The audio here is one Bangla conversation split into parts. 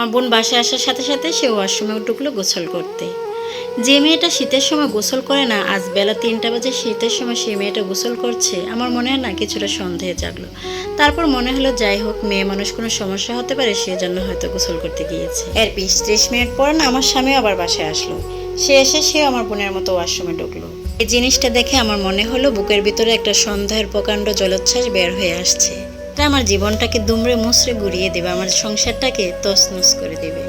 আমার বোন বাসায় আসার সাথে সাথে সে ওয়াশরুমে ঢুকলো গোসল করতে। যে মেয়েটা শীতের সময় গোসল করে না, আজ বেলা তিনটা বাজে শীতের সময় সেই মেয়েটা গোসল করছে, আমার মনে হয় না কিছুটা সন্দেহে জাগলো। তারপর মনে হলো, যাই হোক, মেয়ে মানুষ কোনো সমস্যা হতে পারে সেজন্য হয়তো গোসল করতে গিয়েছে। এর বিশ ত্রিশ মিনিট পর না আমার স্বামী আবার বাসায় আসলো। সে এসে সে আমার বোনের মতো ওয়াশরুমে ঢুকলো। এই জিনিসটা দেখে আমার মনে হলো, বুকের ভিতরে একটা সন্দেহের প্রকাণ্ড জলোচ্ছ্বাস বের হয়ে আসছে। এটা আমার জীবনটাকে দুমড়ে মুচড়ে গুড়িয়ে দেবে, আমার সংসারটাকে তছনছ করে দেবে।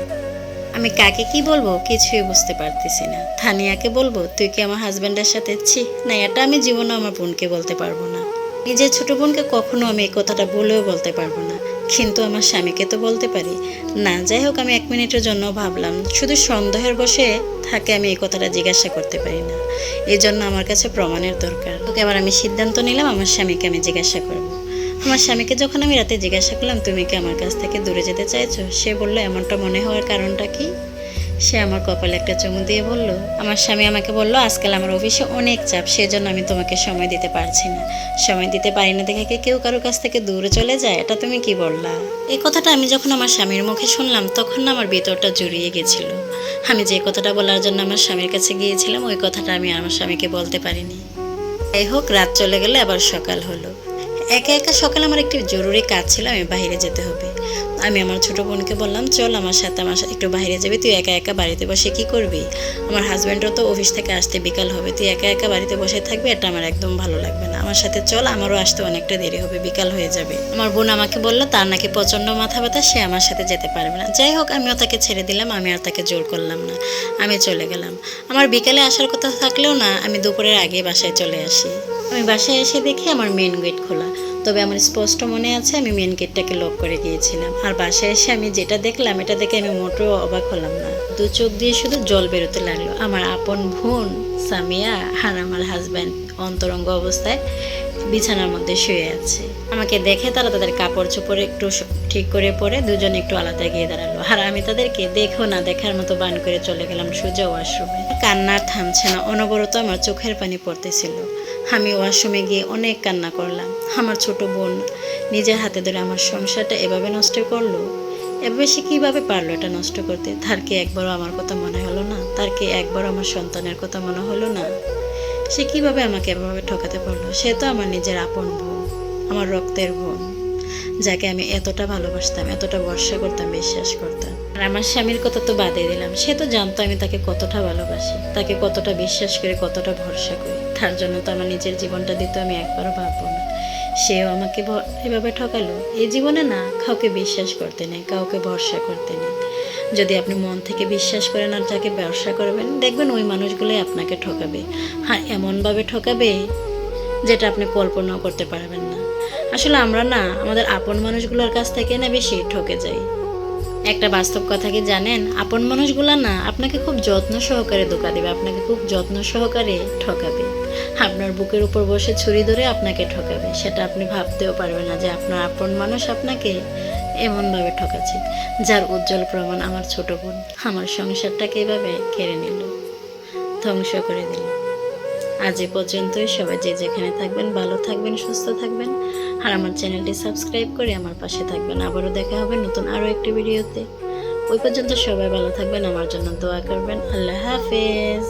আমি কাকে কি বলব কিছুই বুঝতে পারতেছি না। থানিয়াকে বলব, তুই কি আমার হাজব্যান্ডের সাথে ছি? না, এটা আমি জীবনে আমার বোনকে বলতে পারব না। নিজের ছোট বোনকে কখনো আমি এই কথাটা বলেও বলতে পারব না। কিন্তু আমার স্বামীকে তো বলতে পারি। না, যাই হোক, আমি এক মিনিটের জন্য ভাবলাম, শুধু সন্দেহের বসে থাকে আমি এই কথাটা জিজ্ঞাসা করতে পারি না। এই জন্য আমার কাছে প্রমাণের দরকার। তোকে আবার আমি সিদ্ধান্ত নিলাম, আমার স্বামীকে আমি জিজ্ঞাসা করব। আমার স্বামীকে যখন আমি রাতে জিজ্ঞাসা করলাম, তুমি কি আমার কাছ থেকে দূরে যেতে চাইছো? সে বলল, এমনটা মনে হওয়ার কারণটা কি? সে আমার কপালে একটা চুমু দিয়ে বলল, আমার স্বামী আমাকে বলল, আজকাল আমার অফিসে অনেক চাপ, সেজন্য আমি তোমাকে সময় দিতে পারছি না। সময় দিতে পারি না দেখে কেউ কারও কাছ থেকে দূরে চলে যায়? এটা তুমি কি বললা? এই কথাটা আমি যখন আমার স্বামীর মুখে শুনলাম, তখন না আমার ভিতরটা জুড়িয়ে গেছিল। আমি যে কথাটা বলার জন্য আমার স্বামীর কাছে গিয়েছিলাম, ওই কথাটা আমি আমার স্বামীকে বলতে পারিনি। যাই হোক, রাত চলে গেলে আবার সকাল হলো। একা একা সকালে আমার একটি জরুরি কাজ ছিল আমি বাইরে যেতে হবে। আমি আমার ছোট বোনকে বললাম, চল আমার সাথে, আমার একটু বাইরে যাবি, তুই একা একা বাড়িতে বসে কি করবি? আমার হাজব্যান্ডও তো অফিস থেকে আসতে বিকাল হবে, তুই একা একা বাড়িতে বসে থাকবি, এটা আমার একদম ভালো লাগবে না। আমার সাথে চল, আমারও আসতে অনেকটা দেরি হবে, বিকাল হয়ে যাবে। আমার বোন আমাকে বলল, তার নাকি প্রচণ্ড মাথা ব্যথা, সে আমার সাথে যেতে পারবে না। যাই হোক, আমিও তাকে ছেড়ে দিলাম, আমি আর তাকে জোর করলাম না, আমি চলে গেলাম। আমার বিকালে আসার কথা থাকলেও না, আমি দুপুরের আগে বাসায় চলে আসি। আমি বাসায় এসে দেখি আমার মেন গেট খোলা। তবে আমার স্পষ্ট মনে আছে, আমি মেন গেটটাকে লক করে গিয়েছিলাম আর বাসায় এসে আমি যেটা দেখলাম, এটা দেখে আমি মোটেও অবাক হলাম না। দু চোখ দিয়ে শুধু জল বেরোতে লাগল। আমার আপন বোন সামিয়া আর আমার হাজব্যান্ড অন্তরঙ্গ অবস্থায় বিছানার মধ্যে শুয়ে আছে। আমাকে দেখে তারা তাদের কাপড় চোপড় একটু ঠিক করে পরে দুজন একটু আলাদা গিয়ে দাঁড়াল। আর আমি তাদেরকে দেখো না, দেখার মতো বান করে চলে গেলাম সোজা ওয়াশরুমে। কান্নার থামছে না, অনবরত আমার চোখের পানি পড়তেছিল। আমি ওয়াশরুমে গিয়ে অনেক কান্না করলাম। আমার ছোট বোন নিজের হাতে ধরে আমার সংসারটা এভাবে নষ্ট করল? এভাবে সে কীভাবে পারল এটা নষ্ট করতে? তার কি একবারও আমার কথা মনে হলো না? তার কি একবারও আমার সন্তানের কথা মনে হলো না? সে কীভাবে আমাকে এভাবে ঠকাতে পারল? সে তো আমার নিজের আপন বোন আমার রক্তের বোন। যাকে আমি এতটা ভালোবাসতাম, এতটা ভরসা করতাম, বিশ্বাস করতাম। আর আমার স্বামীর কথা তো বাদে দিলাম। সে তো জানতো আমি তাকে কতটা ভালোবাসি, তাকে কতটা বিশ্বাস করে, কতটা ভরসা করি। তার জন্য তো আমার নিজের জীবনটা দিতে আমি একবারও ভাববো না। সেও আমাকে এভাবে ঠকালো। এই জীবনে না কাউকে বিশ্বাস করতে নেই, কাউকে ভরসা করতে নেই। যদি আপনি মন থেকে বিশ্বাস করেন আর যাকে ব্যবসা করবেন, দেখবেন ওই মানুষগুলোই আপনাকে ঠকাবে। হ্যাঁ এমনভাবে ঠকাবে যেটা আপনি কল্পনাও করতে পারবেন না। আসলে আমরা না আমাদের আপন মানুষগুলোর কাছ থেকে না বেশি ঠকে যাই। একটা বাস্তব কথা কি জানেন? আপন মানুষগুলো না আপনাকে খুব যত্ন সহকারে ধোকা দেবে, আপনাকে খুব যত্ন সহকারে ঠকাবে। আপনার বুকের উপর বসে ছুরি ধরে আপনাকে ঠকাবে। সেটা আপনি ভাবতেও পারবেন না যে আপনার আপন মানুষ আপনাকে এমনভাবে ঠকাচ্ছে, যার উজ্জ্বল প্রমাণ আমার ছোট বোন আমার সংসারটাকে এভাবে কেড়ে নিল, ধ্বংস করে দিল। আজ এ পর্যন্তই। সবাই যে যেখানে থাকবেন, ভালো থাকবেন, সুস্থ থাকবেন। আর আমার চ্যানেলটি সাবস্ক্রাইব করে আমার পাশে থাকবেন। আবারও দেখা হবে নতুন আরও একটি ভিডিওতে। ওই পর্যন্ত সবাই ভালো থাকবেন, আমার জন্য দোয়া করবেন। আল্লাহ হাফেজ।